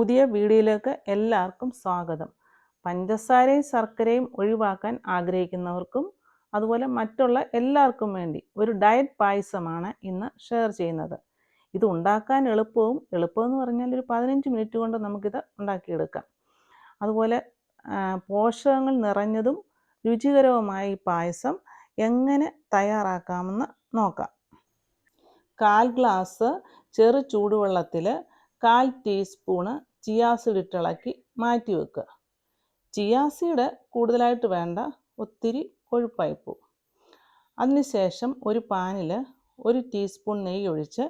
പുതിയ വീഡിയോയിലേക്ക് എല്ലാവർക്കും സ്വാഗതം. പഞ്ചസാരയും ശർക്കരയും ഒഴിവാക്കാൻ ആഗ്രഹിക്കുന്നവർക്കും അതുപോലെ മറ്റുള്ള എല്ലാവർക്കും വേണ്ടി ഒരു ഡയറ്റ് പായസമാണ് ഇന്ന് ഷെയർ ചെയ്യുന്നത്. ഇത് ഉണ്ടാക്കാൻ എളുപ്പവും എളുപ്പമെന്ന് പറഞ്ഞാൽ ഒരു പതിനഞ്ച് മിനിറ്റ് കൊണ്ട് നമുക്കിത് ഉണ്ടാക്കിയെടുക്കാം. അതുപോലെ പോഷകങ്ങൾ നിറഞ്ഞതും രുചികരവുമായ ഈ പായസം എങ്ങനെ തയ്യാറാക്കാമെന്ന് നോക്കാം. കാൽ ഗ്ലാസ് ചെറു ചൂടുവെള്ളത്തിൽ കാൽ ടീസ്പൂണ് ചിയാസീഡ് ഇട്ടിളക്കി മാറ്റി വെക്കുക. ചിയാസീഡ് കൂടുതലായിട്ട് വേണ്ട ഒത്തിരി കൊഴുപ്പായി പോവും അതിനുശേഷം ഒരു പാനിൽ ഒരു ടീസ്പൂൺ നെയ്യ് ഒഴിച്ച്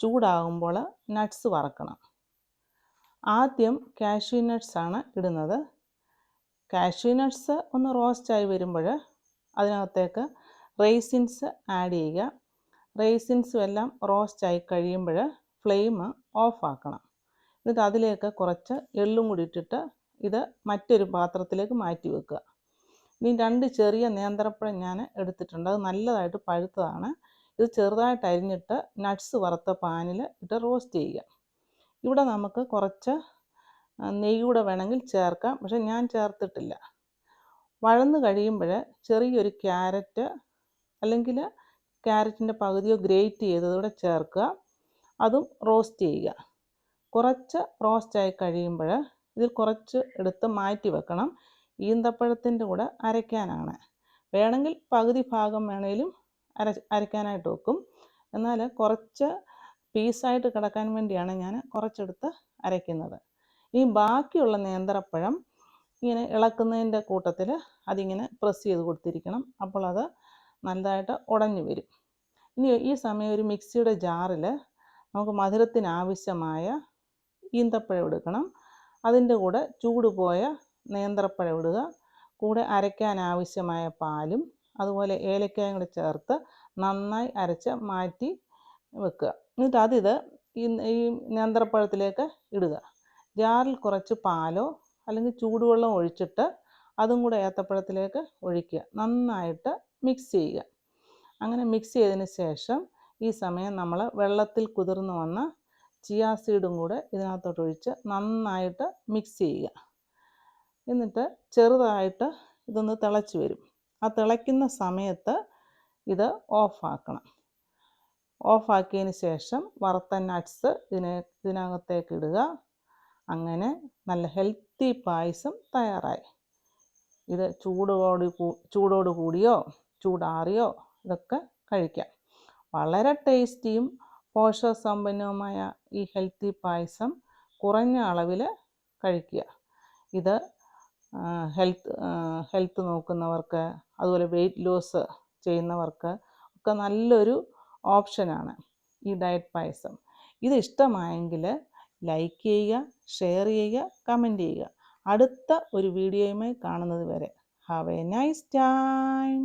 ചൂടാകുമ്പോൾ നട്ട്സ് വറക്കണം. ആദ്യം കാഷ്യൂ നട്ട്സ് ആണ് ഇടുന്നത്. കാഷ്യൂ നട്ട്സ് ഒന്ന് റോസ്റ്റായി വരുമ്പോൾ അതിനകത്തേക്ക് റേസിൻസ് ആഡ് ചെയ്യുക. റേസിൻസും എല്ലാം റോസ്റ്റായി കഴിയുമ്പോൾ ഫ്ലെയിം ഓഫ് ആക്കണം. എന്നിട്ട് അതിലേക്ക് കുറച്ച് എള്ളും കൂടി ഇട്ടിട്ട് ഇത് മറ്റൊരു പാത്രത്തിലേക്ക് മാറ്റി വെക്കുക. ഇനി രണ്ട് ചെറിയ നേന്ത്രപ്പഴം ഞാൻ എടുത്തിട്ടുണ്ട്. അത് നല്ലതായിട്ട് പഴുത്തതാണ്. ഇത് ചെറുതായിട്ട് അരിഞ്ഞിട്ട് നട്ട്സ് വറുത്ത പാനിൽ ഇട്ട് റോസ്റ്റ് ചെയ്യുക. ഇവിടെ നമുക്ക് കുറച്ച് നെയ്യൂടെ വേണമെങ്കിൽ ചേർക്കാം. പക്ഷെ ഞാൻ ചേർത്തിട്ടില്ല. വഴന്ന് കഴിയുമ്പോൾ ചെറിയൊരു ക്യാരറ്റ് അല്ലെങ്കിൽ ക്യാരറ്റിന്റെ പകുതിയോ ഗ്രേറ്റ് ചെയ്തതൂടെ ചേർക്കുക. അതും റോസ്റ്റ് ചെയ്യുക. കുറച്ച് റോസ്റ്റായി കഴിയുമ്പോൾ ഇതിൽ കുറച്ച് എടുത്ത് മാറ്റി വെക്കണം. ഈന്തപ്പഴത്തിന്റെ കൂടെ അരയ്ക്കാനാണ്. വേണമെങ്കിൽ പകുതി ഭാഗം വേണേലും അര അരയ്ക്കാനായിട്ട് വെക്കും. എന്നാൽ കുറച്ച് പീസായിട്ട് കിടക്കാൻ വേണ്ടിയാണ് ഞാൻ കുറച്ചെടുത്ത് അരയ്ക്കുന്നത്. ഈ ബാക്കിയുള്ള നേന്ത്രപ്പഴം ഇങ്ങനെ ഇളക്കുന്നതിന്റെ കൂട്ടത്തിൽ അതിങ്ങനെ പ്രസ് ചെയ്ത് കൊടുത്തിരിക്കണം. അപ്പോൾ അത് നല്ലതായിട്ട് ഉടഞ്ഞു വരും. ഇനി ഈ സമയം ഒരു മിക്സിയുടെ ജാറിൽ നമുക്ക് മധുരത്തിന് ആവശ്യമായ ഈന്തപ്പഴം എടുക്കണം. അതിന്റെ കൂടെ ചൂട് പോയ നേന്ത്രപ്പഴം ഇടുക. കൂടെ അരയ്ക്കാൻ ആവശ്യമായ പാലും അതുപോലെ ഏലക്കായും കൂടെ ചേർത്ത് നന്നായി അരച്ച് മാറ്റി വെക്കുക. എന്നിട്ട് അതിത് ഈ നേന്ത്രപ്പഴത്തിലേക്ക് ഇടുക. ജാറിൽ കുറച്ച് പാലോ അല്ലെങ്കിൽ ചൂടുവെള്ളം ഒഴിച്ചിട്ട് അതും കൂടെ ഏത്തപ്പഴത്തിലേക്ക് ഒഴിക്കുക. നന്നായിട്ട് മിക്സ് ചെയ്യുക. അങ്ങനെ മിക്സ് ചെയ്തതിന് ശേഷം ഈ സമയം നമ്മൾ വെള്ളത്തിൽ കുതിർന്നു വന്ന ചിയാ സീഡും കൂടെ ഇതിനകത്തോട്ട് ഒഴിച്ച് നന്നായിട്ട് മിക്സ് ചെയ്യുക. എന്നിട്ട് ചെറുതായിട്ട് ഇതൊന്ന് തിളച്ച് വരും. ആ തിളയ്ക്കുന്ന സമയത്ത് ഇത് ഓഫാക്കണം ഓഫാക്കിയതിന് ശേഷം വറുത്ത നട്ട്സ് ഇതിനെ ഇതിനകത്തേക്ക് ഇടുക. അങ്ങനെ നല്ല ഹെൽത്തി പായസം തയ്യാറായി. ഇത് ചൂടോട് ചൂടോട് കൂടിയോ ചൂടാറിയോ ഇതൊക്കെ കഴിക്കാം. വളരെ ടേസ്റ്റിയും പോഷകസമ്പന്നവുമായ ഈ ഹെൽത്തി പായസം കുറഞ്ഞ അളവിൽ കഴിക്കുക. ഇത് ഹെൽത്ത് ഹെൽത്ത് നോക്കുന്നവർക്ക് അതുപോലെ വെയിറ്റ് ലോസ് ചെയ്യുന്നവർക്ക് ഒക്കെ നല്ലൊരു ഓപ്ഷനാണ് ഈ ഡയറ്റ് പായസം. ഇത് ഇഷ്ടമായെങ്കിൽ ലൈക്ക് ചെയ്യുക ഷെയർ ചെയ്യുക കമന്റ് ചെയ്യുക. അടുത്ത ഒരു വീഡിയോയുമായി കാണുന്നത് വരെ. Have a nice time.